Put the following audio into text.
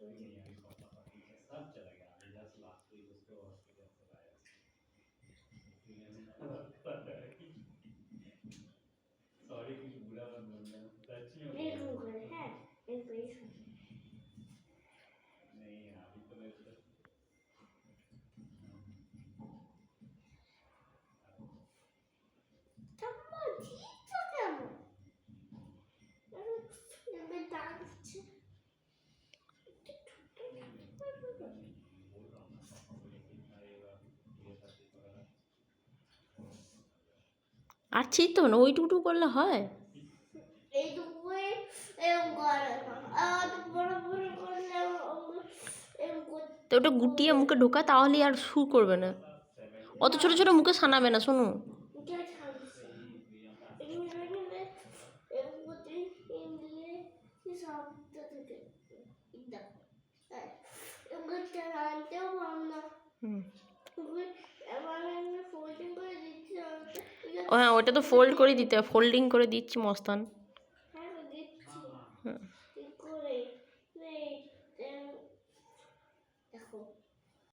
Hospital में यहाँ पे कॉल पापा ठीक है सब चला गया आई जस्ट लास्ट वीक उसको हॉस्पिटल से लाया सॉरी कुछ बुरा मत बोलना सच में मेरे को है मेरे को আর ছিটতে হবে না ওইটুকু করলে হয়? তো ওটা গুটিয়ে মুখে ঢোকা তাহলে আর সু করবে না। অত ছোট ছোট মুখে সানাবে না শোনো। এটা ও হ্যাঁ ওটা তো ফোল্ড করে দিতে হবে ফোল্ডিং করে দিচ্ছি মস্তান হ্যাঁ হুম।